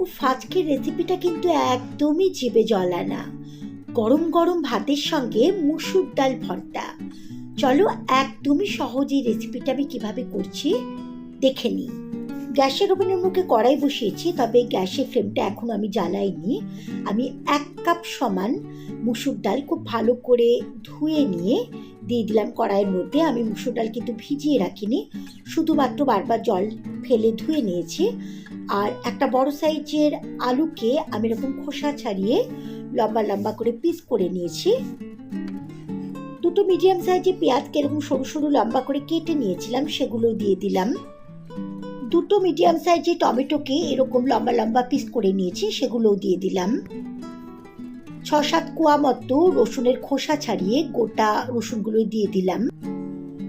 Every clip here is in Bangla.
ও আজকের রেসিপিটা কিন্তু একদমই জিভে জলা না। গরম গরম ভাতের সঙ্গে মুসুর ডাল ভর্তা। চলো একদমই সহজেই রেসিপিটা আমি কীভাবে করছি, দেখে নিই। গ্যাসের ওভেনের মুখে কড়াই বসিয়েছি, তবে গ্যাসের ফ্লেমটা এখন আমি জ্বালাইনি। আমি এক কাপ সমান মুসুর ডাল খুব ভালো করে ধুয়ে নিয়ে দিয়ে দিলাম কড়াইয়ের মধ্যে। আমি মুসুর ডাল কিন্তু ভিজিয়ে রাখিনি, শুধুমাত্র বারবার জল ফেলে ধুয়ে নিয়েছি। আর একটা বড় সাইজের আলুকে আমি এরকম খোসা ছাড়িয়ে লম্বা লম্বা করে পিস করে নিয়েছি। দুটো মিডিয়াম সাইজের পেঁয়াজকে এরকম সরু সরু লম্বা করে কেটে নিয়েছিলাম সেগুলো দিয়ে দিলাম। দুটো মিডিয়াম সাইজের টমেটোকে এরকম লম্বা লম্বা পিস করে নিয়েছি, সেগুলোও দিয়ে দিলাম। ছ সাত কোয়া মতো রসুনের খোসা ছাড়িয়ে গোটা রসুনগুলো দিয়ে দিলাম।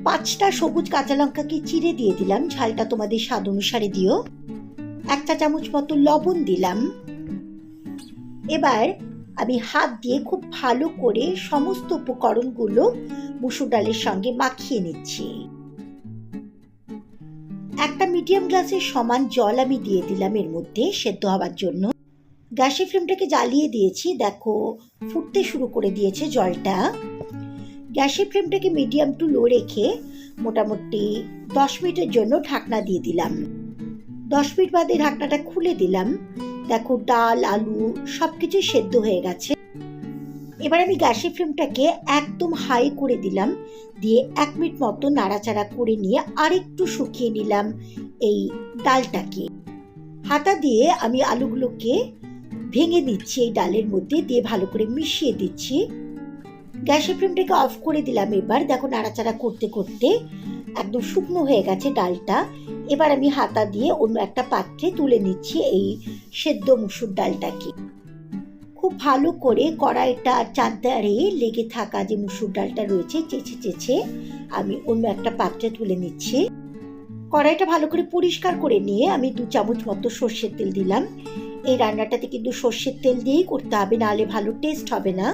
পাঁচটা সবুজ কাঁচা লঙ্কাকে চিড়ে দিয়ে দিলাম, ঝালটা তোমাদের স্বাদ অনুসারে দিও। এক চা চামচ মতো লবণ দিলাম। এবার আমি হাত দিয়ে খুব ভালো করে সমস্ত উপকরণগুলো মুসুর ডালের সঙ্গে মাখিয়ে নিচ্ছি। একটা মিডিয়াম গ্লাসের সমান জল আমি দিয়ে দিলাম এর মধ্যে সেদ্ধ হওয়ার জন্য। গ্যাসের ফ্লেমটাকে জ্বালিয়ে দিয়েছি। দেখো, ফুটতে শুরু করে দিয়েছে জলটা। গ্যাসের ফ্লেমটাকে মিডিয়াম টু লো রেখে মোটামুটি দশ মিনিটের জন্য ঢাকনা দিয়ে দিলাম। দশ মিনিট বাদে ঢাকনাটা খুলে দিলাম। দেখো ডাল, আলু সব কিছুই সেদ্ধ হয়ে গেছে। এবার আমি গ্যাসের ফ্লেমটাকে একদম হাই করে দিলাম। দিয়ে এক মিনিট মতো নাড়াচাড়া করে নিয়ে আরেকটু শুকিয়ে নিলাম এই ডালটাকে। হাতা দিয়ে আমি আলুগুলোকে ভেঙে দিচ্ছি এই ডালের মধ্যে দিয়ে ভালো করে মিশিয়ে দিচ্ছি। গ্যাসের ফ্লেমটাকে অফ করে দিলাম এবার। দেখো নাড়াচাড়া করতে করতে একদম শুকনো হয়ে গেছে ডালটা। এবার আমি হাতা দিয়ে অন্য একটা পাত্রে তুলে নিচ্ছি এই সেদ্ধ মুসুর ডালটাকে। খুব ভালো করে কড়াইটা চারদারে লেগে থাকা যে মুসুর ডালটা রয়েছে, চেঁচে চেঁচে আমি অন্য একটা পাত্রে তুলে নিচ্ছি। কড়াইটা ভালো করে পরিষ্কার করে নিয়ে আমি দু চামচ মতো সর্ষের তেল দিলাম। এই রান্নাটাতে কিন্তু সর্ষের তেল দিয়েই করতে হবে, নাহলে ভালো টেস্ট হবে না।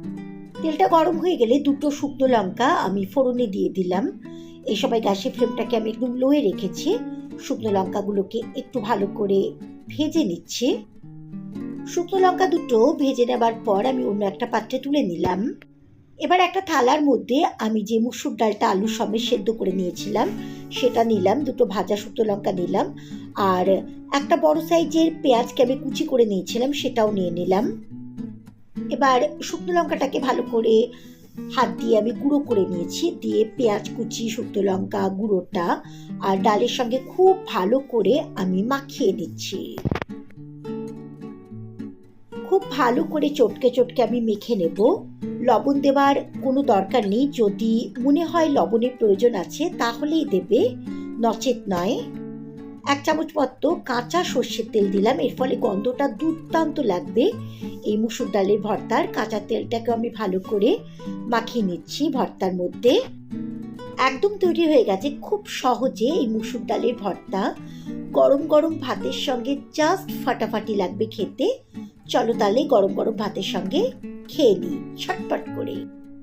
তেলটা গরম হয়ে গেলে দুটো শুকনো লঙ্কা আমি ফোড়নে দিয়ে দিলাম। এই সময় গ্যাসের ফ্লেমটাকে আমি একদম লোয়ে রেখেছি। শুকনো লঙ্কাগুলোকে একটু ভালো করে ভেজে নিচ্ছি। শুকনো লঙ্কা দুটো ভেজে নেবার পর আমি অন্য একটা পাত্রে তুলে নিলাম। এবার একটা থালার মধ্যে আমি যে মুসুর ডালটা আলুর সমেত সেদ্ধ করে নিয়েছিলাম, সেটা নিলাম, দুটো ভাজা শুকনো লঙ্কা নিলাম। আর একটা বড় সাইজের পেঁয়াজকে আমি কুচি করে নিয়েছিলাম, সেটাও নিয়ে নিলাম। এবার শুকনো লঙ্কাটাকে ভালো করে হাত দিয়ে আমি গুঁড়ো করে নিয়েছি, দিয়ে পেঁয়াজ, কুচি, শুকনো লঙ্কা গুঁড়োটা আর ডালের সঙ্গে খুব ভালো করে আমি মাখিয়ে দিচ্ছি খুব ভালো করে চটকে চটকে আমি মেখে নেব। লবণ দেওয়ার কোনো দরকার নেই, যদি মনে হয় লবণের প্রয়োজন আছে তাহলেই দেবে, নচেত নয়। এক চামচ মতো কাঁচা সর্ষের তেল দিলাম। এর ফলে গন্ধটা দুর্দান্ত লাগবে। এই মুসুর ডালের ভর্তার কাঁচা তেলটাকে আমি ভালো করে মাখিয়ে নিচ্ছি ভর্তার মধ্যে। একদম তৈরি হয়ে গেছে খুব সহজে এই মুসুর ডালের ভর্তা। গরম গরম ভাতের সঙ্গে জাস্ট ফাটাফাটি লাগবে খেতে। চলো তাহলে গরম গরম ভাতের সঙ্গে খেয়ে নিই, ছটপট করে